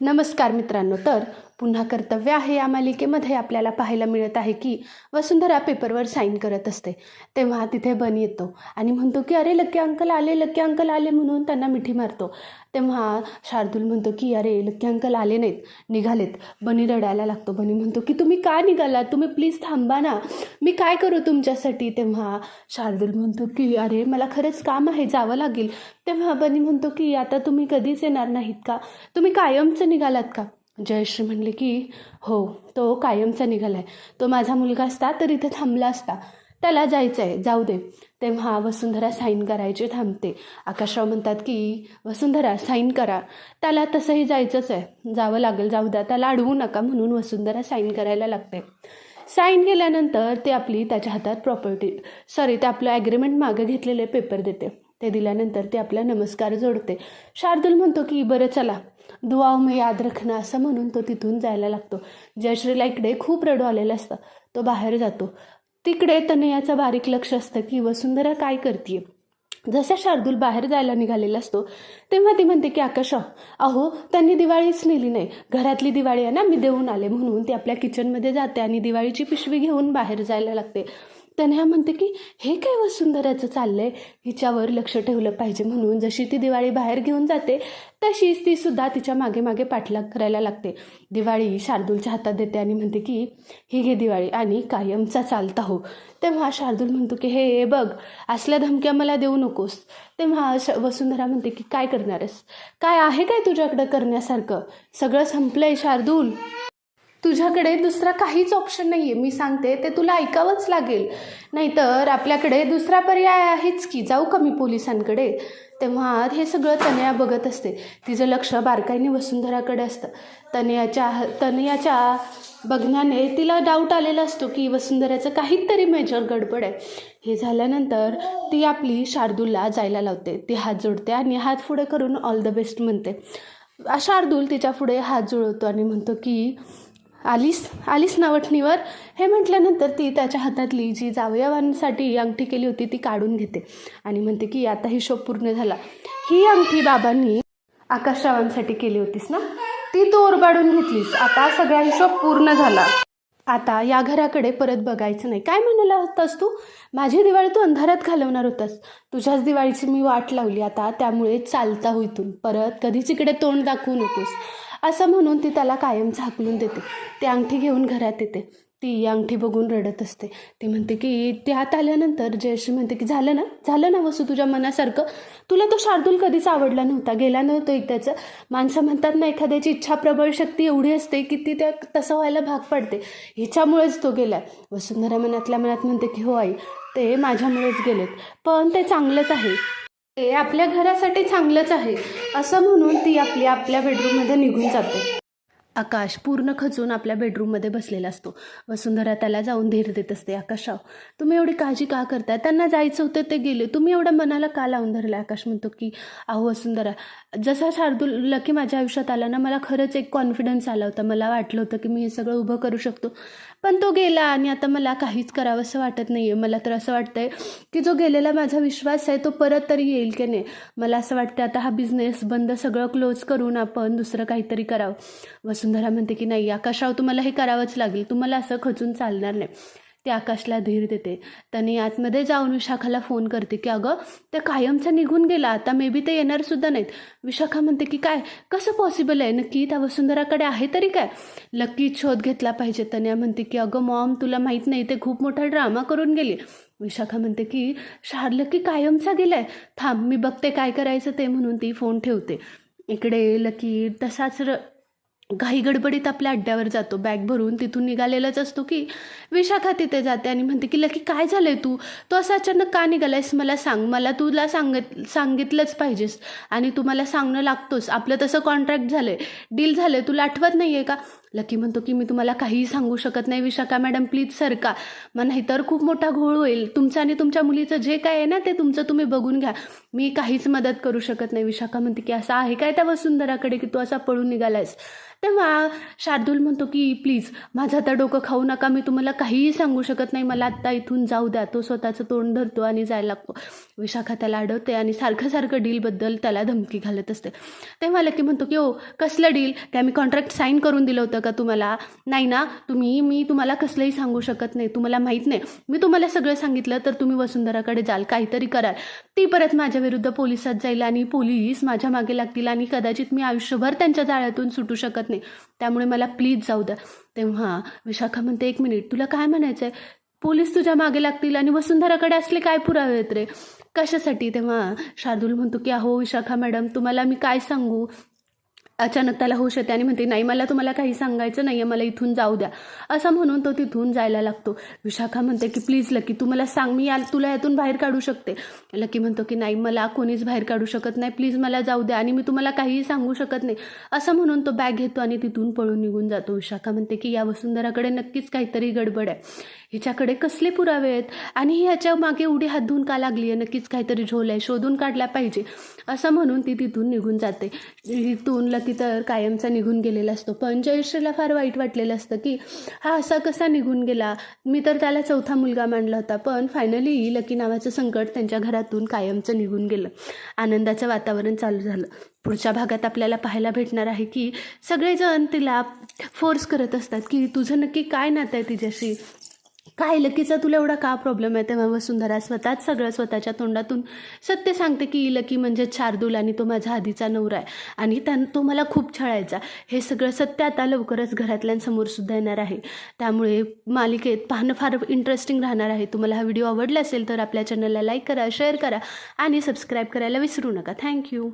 नमस्कार मित्रांनो तर पुन्हा कर्तव्य आहे या मालिकेमध्ये आपल्याला पाहायला मिळत आहे की वसुंधरा पेपरवर साईन करत असते. तेव्हा तिथे बन येतो आणि म्हणतो की अरे लक्की अंकल आले लक्की अंकल आले म्हणून त्यांना मिठी मारतो. तेव्हा शार्दूल म्हणतो की अरे लक्की अंकल आले नाहीत निघालेत. बनी रडायला लागतो. बनी म्हणतो की तुम्ही का निघालात तुम्ही प्लीज थांबा ना. मी काय करू तुमच्यासाठी? तेव्हा शार्दूल म्हणतो की अरे मला खरंच काम आहे जावं लागेल. तेव्हा बनी म्हणतो की आता तुम्ही कधीच येणार नाहीत का? तुम्ही कायमचं निघालात का? जयश्री म्हणले की हो तो कायमचा निघाला आहे तो माझा मुलगा असता तर इथे थांबला असता. त्याला जायचं आहे जाऊ दे. तेव्हा वसुंधरा साईन करायचे थांबते. आकाशराव म्हणतात की वसुंधरा साईन करा. त्याला तसंही जायचंच आहे. जावं लागेल. जाऊ द्या. त्याला अडवू नका म्हणून वसुंधरा साईन करायला लागते. साईन केल्यानंतर ते आपली त्याच्या हातात प्रॉपर्टी सॉरी ते आपलं ॲग्रीमेंट मागं घेतलेले पेपर देते. ते दिल्यानंतर ते आपला नमस्कार जोडते. शार्दूल म्हणतो की बरं चला. दुआव याद रखना असं म्हणून तो तिथून जायला लागतो. जयश्रीला इकडे खूप रडू आलेलं असतं. तो बाहेर जातो. तिकडे तनयाचं बारीक लक्ष असतं की वसुंधरा काय करते जसा शार्दूल बाहेर जायला निघालेला असतो तेव्हा ती म्हणते की आकाश अहो त्यांनी दिवाळीच नेली नाही. घरातली दिवाळी आहे ना मी देऊन आले म्हणून ती आपल्या किचनमध्ये जाते आणि दिवाळीची पिशवी घेऊन बाहेर जायला लागते. तनया म्हणते की हे काय वसुंधराचं चाललंय? हिच्यावर लक्ष ठेवलं पाहिजे म्हणून जशी ती दिवाळी बाहेर घेऊन जाते तशीच ती सुद्धा तिच्यामागे मागे पाठलाग करायला लागते. दिवाळी शार्दूलच्या हातात देते आणि म्हणते की ही घे दिवाळी आणि कायमचा चालता हो. तेव्हा शार्दूल म्हणतो की हे बघ असल्या धमक्या मला देऊ नकोस. तेव्हा श वसुंधरा म्हणते की काय करणारस काय आहे काय तुझ्याकडं करण्यासारखं? सगळं संपलंय शार्दूल. तुझ्याकडे दुसरा काहीच ऑप्शन नाही आहे मी सांगते ते तुला ऐकावंच लागेल. नाहीतर आपल्याकडे दुसरा पर्याय आहेच की जाऊ का मी पोलिसांकडे. तेव्हा हे सगळं तनया बघत असते. तिचं लक्ष बारकाईने वसुंधराकडे असतं. तनयाच्या तनयाच्या बघण्याने तिला डाऊट आलेला असतो की वसुंधराचं काहीतरी मेजर गडबड आहे. हे झाल्यानंतर ती आपली शार्दूलला जायला लावते. ती हात जोडते आणि हात पुढे करून ऑल द बेस्ट म्हणते. शार्दूल तिच्या पुढे हात जुळवतो आणि म्हणतो की आलीस आलीस नावटणीवर. हे म्हटल्यानंतर ती त्याच्या हातातली जी जावयावांसाठी अंगठी केली होती ती काढून घेते आणि म्हणते की आता हिशोब पूर्ण झाला. ही अंगठी बाबांनी आकाशरावांसाठी केली होतीस ना? ती तू ओरबाडून घेतलीस. आता सगळा हिशोब पूर्ण झाला. आता या घराकडे परत बघायचं नाही. काय म्हणाला होतास तू? माझी दिवाळी तू अंधारात घालवणार होतास. तुझ्याच दिवाळीची मी वाट लावली. आता त्यामुळे चालता होईतून परत कधीच इकडे तोंड दाखवू नकोस. असं म्हणून ती त्याला कायम झाकलून देते. ती अंगठी घेऊन घरात येते. ती अंगठी बघून रडत असते. ती म्हणते की त्यात आल्यानंतर जयश्री म्हणते की झालं ना? झालं ना वसू तुझ्या मनासारखं? तुला तो शार्दूल कधीच आवडला नव्हता. गेला नव्हतो एक त्याचं माणसं म्हणतात ना एखाद्याची इच्छा प्रबळ शक्ती एवढी असते की ती त्या तसं व्हायला भाग पडते. हिच्यामुळेच तो गेला वसुंधरा मनातल्या मनात म्हणते की हो आई ते माझ्यामुळेच गेलेत. पण ते चांगलंच आहे. ते आपल्या घरासाठी चांगलंच आहे. असं म्हणून ती आपली आपल्या बेडरूममध्ये निघून जाते. आकाश पूर्ण खचून आपल्या बेडरूममध्ये बसलेला असतो. वसुंधरा त्याला जाऊन धीर देत असते आकाशाव तुम्ही एवढी काळजी का करताय? त्यांना जायचं होतं ते गेले. तुम्ही एवढ्या मनाला का लावून धरलं आकाश म्हणतो की अहो वसुंधरा जसा शार्दूल लकी माझ्या आयुष्यात आला ना मला खरंच एक कॉन्फिडन्स आला होता. मला वाटलं होतं की मी हे सगळं उभं करू शकतो. पण तो गेला आणि आता मला काहीच करावंसं वाटत नाही आहे मला तर असं वाटतंय की जो गेलेला माझा विश्वास आहे तो परत तरी येईल की नाही? मला असं वाटतं आता हा बिझनेस बंद सगळं क्लोज करून आपण दुसरं काहीतरी करावं. वसुंधरा म्हणते की नाही? आकाशराव तुम्हाला हे करावंच लागेल. तुम्हाला असं खचून चालणार नाही. ते आकाशला धीर देते. त्याने आतमध्ये जाऊन विशाखाला फोन करते की अगं त्या कायमचा निघून गेला. आता मे बी ते येणार सुद्धा नाहीत. विशाखा म्हणते की काय? कसं पॉसिबल आहे? नक्की त्या वसुंधराकडे आहे तरी काय? लक्की शोध घेतला पाहिजे तन्या म्हणते की अगं मॉम तुला माहीत नाही ते खूप मोठा ड्रामा करून गेली. विशाखा म्हणते की शार लकी कायमचा गेलाय. थांब मी बघते काय करायचं ते म्हणून ती फोन ठेवते. इकडे लकी तसाच र घाई गडबडीत आपल्या अड्ड्यावर जातो. बॅग भरून तिथून निघालेलाच असतो की विशाखा तिथे जाते आणि म्हणते की लकी काय झालंय तू? तो असं अचानक का निघालायस? मला सांग. मला तुला सांगत सांगितलंच पाहिजेस आणि तू मला सांगणं लागतोस. आपलं तसं कॉन्ट्रॅक्ट झालंय. डील झालंय. तुला आठवत नाही आहे का? लकी म्हणतो की मी तुम्हाला काहीही सांगू शकत नाही विशाखा मॅडम प्लीज सरका मग नाहीतर खूप मोठा घोळ होईल. तुमचं आणि तुमच्या मुलीचं जे काय आहे ना ते तुमचं तुम्ही बघून घ्या. मी काहीच मदत करू शकत नाही. विशाखा म्हणते की असं आहे काय त्या वसुंधराकडे की तू असा पळून निघालायस? तेव्हा शार्दूल म्हणतो की प्लीज माझं आता डोकं खाऊ नका. मी तुम्हाला काहीही सांगू शकत नाही. मला आत्ता इथून जाऊ द्या. तो स्वतःचं तोंड धरतो आणि जायला लागतो. विशाखा त्याला अडवते आणि सारखं सारखं डीलबद्दल त्याला धमकी घालत असते. तेव्हा लकी म्हणतो की ओ कसलं डील काय मी कॉन्ट्रॅक्ट साईन करून दिलं होतं का तुम्हाला? नाही ना तुम्ही मी तुम्हाला कसलंही सांगू शकत नाही तुम्हाला माहीत नाही. मी तुम्हाला सगळं सांगितलं तर तुम्ही वसुंधराकडे जाल काहीतरी कराल. ती परत माझ्या विरुद्ध पोलिसात जाईल आणि पोलीस माझ्या मागे लागतील आणि कदाचित मी आयुष्यभर त्यांच्या जाळ्यातून सुटू शकत नाही. त्यामुळे मला प्लीज जाऊ द्या. तेव्हा विशाखा म्हणते एक मिनिट तुला काय म्हणायचं आहे पोलीस तुझ्या मागे लागतील आणि वसुंधराकडे असले काय पुरावे आहेत रे? कशासाठी? तेव्हा शार्दूल म्हणतो की अहो विशाखा मॅडम तुम्हाला मी काय सांगू? अचानक त्याला होश येते आणि म्हणते नाही मला तुम्हाला काही सांगायचं नाही आहे मला इथून जाऊ द्या. असं म्हणून तो तिथून जायला लागतो. विशाखा म्हणते की प्लीज लकी तू मला सांग मी या तुला यातून बाहेर काढू शकते. लकी म्हणतो की नाही मला कोणीच बाहेर काढू शकत नाही प्लीज मला जाऊ द्या आणि मी तुम्हाला काहीही सांगू शकत नाही. असं म्हणून तो बॅग घेतो आणि तिथून पळून निघून जातो. विशाखा म्हणते की या वसुंधराकडे नक्कीच काहीतरी गडबड आहे. हिच्याकडे कसले पुरावे आहेत? आणि ही ह्याच्या मागे उडी हात धुवून का लागली आहे? नक्कीच काहीतरी झोल आहे. शोधून काढला पाहिजे. असं म्हणून ती तिथून निघून जाते. तिथून लकी तर कायमचा निघून गेलेला असतो. पण जयश्रीला फार वाईट वाटलेलं असतं की हा असा कसा निघून गेला? मी तर त्याला चौथा मुलगा मांडला होता. पण फायनली लकी नावाचं संकट त्यांच्या घरातून कायमचं निघून गेलं. आनंदाचं वातावरण चालू झालं. पुढच्या भागात आपल्याला पाहायला भेटणार आहे की सगळेजण तिला फोर्स करत असतात की तुझं नक्की काय नातं आहे तिच्याशी? काय लकीचा तुला एवढा का प्रॉब्लेम आहे? तेव्हा वसुंधरा स्वतःच सगळं स्वतःच्या तोंडातून सत्य सांगते की लकी म्हणजे शार्दूल आणि तो माझा आधीचा नवरा आहे. आणि त्या तो मला खूप छळायचा. हे सगळं सत्य आता लवकरच घरातल्यांसमोर सुद्धा येणार आहे. त्यामुळे मालिकेत पाहणं फार इंटरेस्टिंग राहणार आहे. तुम्हाला हा व्हिडिओ आवडला असेल तर आपल्या चॅनलला लाईक करा शेअर करा आणि सबस्क्राईब करायला विसरू नका. थँक्यू